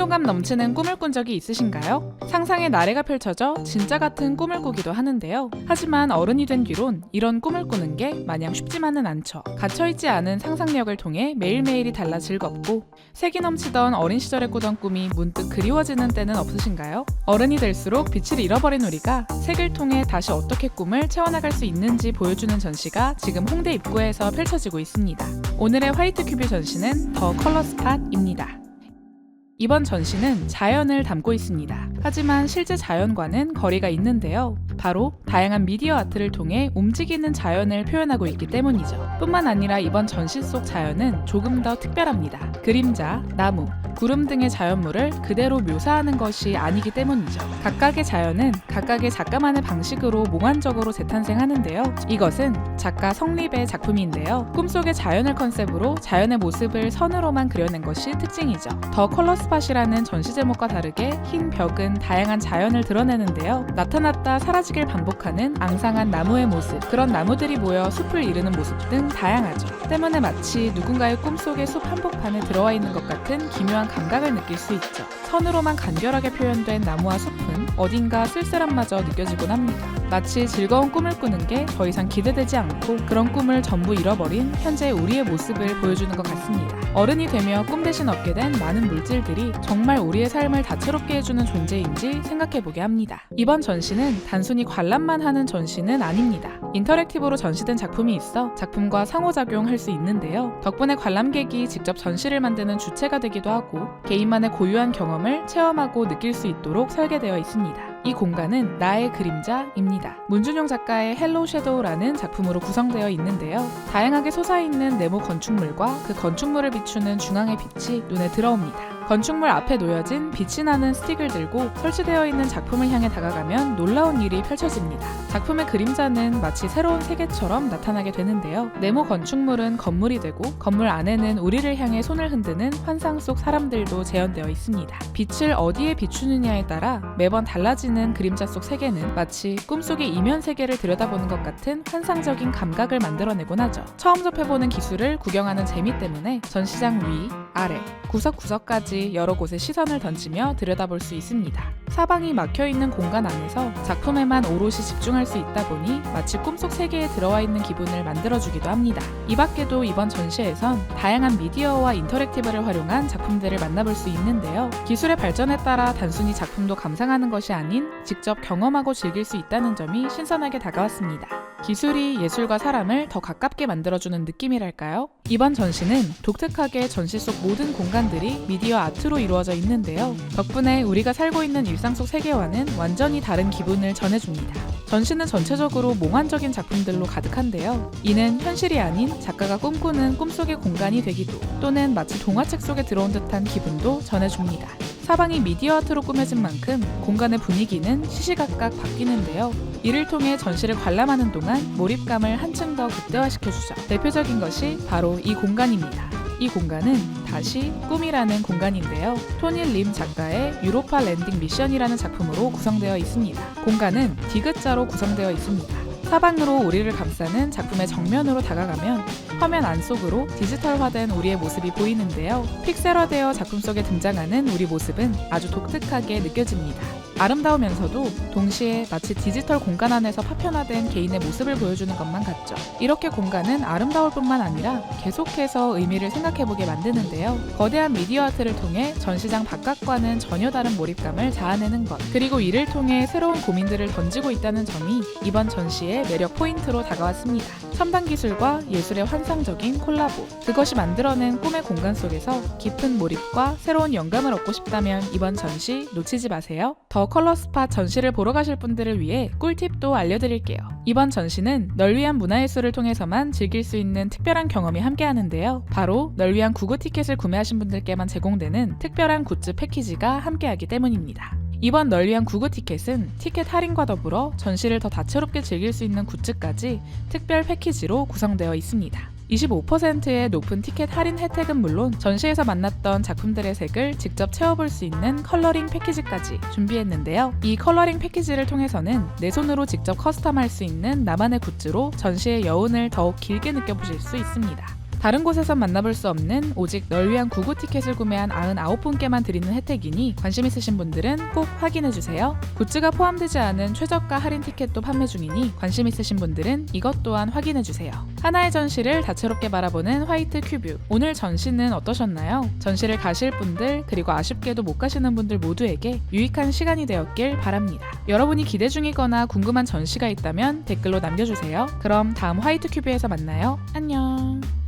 생동감 넘치는 꿈을 꾼 적이 있으신가요? 상상의 나래가 펼쳐져 진짜 같은 꿈을 꾸기도 하는데요. 하지만 어른이 된 뒤론 이런 꿈을 꾸는 게 마냥 쉽지만은 않죠. 갇혀있지 않은 상상력을 통해 매일매일이 달라 즐겁고 색이 넘치던 어린 시절에 꾸던 꿈이 문득 그리워지는 때는 없으신가요? 어른이 될수록 빛을 잃어버린 우리가 색을 통해 다시 어떻게 꿈을 채워나갈 수 있는지 보여주는 전시가 지금 홍대 입구에서 펼쳐지고 있습니다. 오늘의 화이트 큐브 전시는 더 컬러 스팟입니다. 이번 전시는 자연을 담고 있습니다. 하지만 실제 자연과는 거리가 있는데요. 바로 다양한 미디어 아트를 통해 움직이는 자연을 표현하고 있기 때문이죠. 뿐만 아니라 이번 전시 속 자연은 조금 더 특별합니다. 그림자, 나무, 구름 등의 자연물을 그대로 묘사하는 것이 아니기 때문이죠. 각각의 자연은 각각의 작가만의 방식으로 몽환적으로 재탄생하는데요. 이것은 작가 성립의 작품인데요. 꿈속의 자연을 컨셉으로 자연의 모습을 선으로만 그려낸 것이 특징이죠. 더 컬러 스팟이라는 전시 제목과 다르게 흰 벽은 다양한 자연을 드러내는데요. 나타났다 사라지길 반복하는 앙상한 나무의 모습, 그런 나무들이 모여 숲을 이루는 모습 등 다양하죠. 때문에 마치 누군가의 꿈속의 숲 한복판에 들어와 있는 것 같은 기묘한 감각을 느낄 수 있죠. 선으로만 간결하게 표현된 나무와 숲은 어딘가 쓸쓸함마저 느껴지곤 합니다. 마치 즐거운 꿈을 꾸는 게 더 이상 기대되지 않고 그런 꿈을 전부 잃어버린 현재 우리의 모습을 보여주는 것 같습니다. 어른이 되며 꿈 대신 얻게 된 많은 물질들이 정말 우리의 삶을 다채롭게 해주는 존재인지 생각해보게 합니다. 이번 전시는 단순히 관람만 하는 전시는 아닙니다. 인터랙티브로 전시된 작품이 있어 작품과 상호작용할 수 있는데요. 덕분에 관람객이 직접 전시를 만드는 주체가 되기도 하고 개인만의 고유한 경험을 체험하고 느낄 수 있도록 설계되어 있습니다. 이 공간은 나의 그림자입니다. 문준용 작가의 헬로우 섀도우라는 작품으로 구성되어 있는데요. 다양하게 솟아있는 네모 건축물과 그 건축물을 비추는 중앙의 빛이 눈에 들어옵니다. 건축물 앞에 놓여진 빛이 나는 스틱을 들고 설치되어 있는 작품을 향해 다가가면 놀라운 일이 펼쳐집니다. 작품의 그림자는 마치 새로운 세계처럼 나타나게 되는데요. 네모 건축물은 건물이 되고 건물 안에는 우리를 향해 손을 흔드는 환상 속 사람들도 재현되어 있습니다. 빛을 어디에 비추느냐에 따라 매번 달라지는 그림자 속 세계는 마치 꿈속의 이면 세계를 들여다보는 것 같은 환상적인 감각을 만들어내곤 하죠. 처음 접해보는 기술을 구경하는 재미 때문에 전시장 위, 아래, 구석구석까지 여러 곳에 시선을 던지며 들여다볼 수 있습니다. 사방이 막혀 있는 공간 안에서 작품에만 오롯이 집중할 수 있다 보니 마치 꿈속 세계에 들어와 있는 기분을 만들어주기도 합니다. 이 밖에도 이번 전시에선 다양한 미디어와 인터랙티브를 활용한 작품들을 만나볼 수 있는데요. 기술의 발전에 따라 단순히 작품도 감상하는 것이 아닌 직접 경험하고 즐길 수 있다는 점이 신선하게 다가왔습니다. 기술이 예술과 사람을 더 가깝게 만들어주는 느낌이랄까요? 이번 전시는 독특하게 전시 속 모든 공간들이 미디어 아트로 이루어져 있는데요. 덕분에 우리가 살고 있는 일상 속 세계와는 완전히 다른 기분을 전해줍니다. 전시는 전체적으로 몽환적인 작품들로 가득한데요. 이는 현실이 아닌 작가가 꿈꾸는 꿈속의 공간이 되기도 또는 마치 동화책 속에 들어온 듯한 기분도 전해줍니다. 사방이 미디어 아트로 꾸며진 만큼 공간의 분위기는 시시각각 바뀌는데요. 이를 통해 전시를 관람하는 동안 몰입감을 한층 더 극대화시켜주죠. 대표적인 것이 바로 이 공간입니다. 이 공간은 다시 꿈이라는 공간인데요. 토니 림 작가의 유로파 랜딩 미션이라는 작품으로 구성되어 있습니다. 공간은 디귿자로 구성되어 있습니다. 사방으로 우리를 감싸는 작품의 정면으로 다가가면 화면 안 속으로 디지털화된 우리의 모습이 보이는데요. 픽셀화되어 작품 속에 등장하는 우리 모습은 아주 독특하게 느껴집니다. 아름다우면서도 동시에 마치 디지털 공간 안에서 파편화된 개인의 모습을 보여주는 것만 같죠. 이렇게 공간은 아름다울 뿐만 아니라 계속해서 의미를 생각해보게 만드는데요. 거대한 미디어 아트를 통해 전시장 바깥과는 전혀 다른 몰입감을 자아내는 것, 그리고 이를 통해 새로운 고민들을 던지고 있다는 점이 이번 전시의 매력 포인트로 다가왔습니다. 첨단 기술과 예술의 환상적인 콜라보, 그것이 만들어낸 꿈의 공간 속에서 깊은 몰입과 새로운 영감을 얻고 싶다면 이번 전시 놓치지 마세요. 더 컬러 스팟 전시를 보러 가실 분들을 위해 꿀팁도 알려드릴게요. 이번 전시는 널 위한 문화예술을 통해서만 즐길 수 있는 특별한 경험이 함께 하는데요. 바로 널 위한 구구 티켓을 구매하신 분들께만 제공되는 특별한 굿즈 패키지가 함께하기 때문입니다. 이번 널 위한 구구 티켓은 티켓 할인과 더불어 전시를 더 다채롭게 즐길 수 있는 굿즈까지 특별 패키지로 구성되어 있습니다. 25%의 높은 티켓 할인 혜택은 물론 전시에서 만났던 작품들의 색을 직접 채워볼 수 있는 컬러링 패키지까지 준비했는데요. 이 컬러링 패키지를 통해서는 내 손으로 직접 커스텀할 수 있는 나만의 굿즈로 전시의 여운을 더욱 길게 느껴보실 수 있습니다. 다른 곳에선 만나볼 수 없는 오직 널 위한 구구 티켓을 구매한 99분께만 드리는 혜택이니 관심 있으신 분들은 꼭 확인해주세요. 굿즈가 포함되지 않은 최저가 할인 티켓도 판매 중이니 관심 있으신 분들은 이것 또한 확인해주세요. 하나의 전시를 다채롭게 바라보는 화이트 큐뷰. 오늘 전시는 어떠셨나요? 전시를 가실 분들 그리고 아쉽게도 못 가시는 분들 모두에게 유익한 시간이 되었길 바랍니다. 여러분이 기대 중이거나 궁금한 전시가 있다면 댓글로 남겨주세요. 그럼 다음 화이트 큐브에서 만나요. 안녕.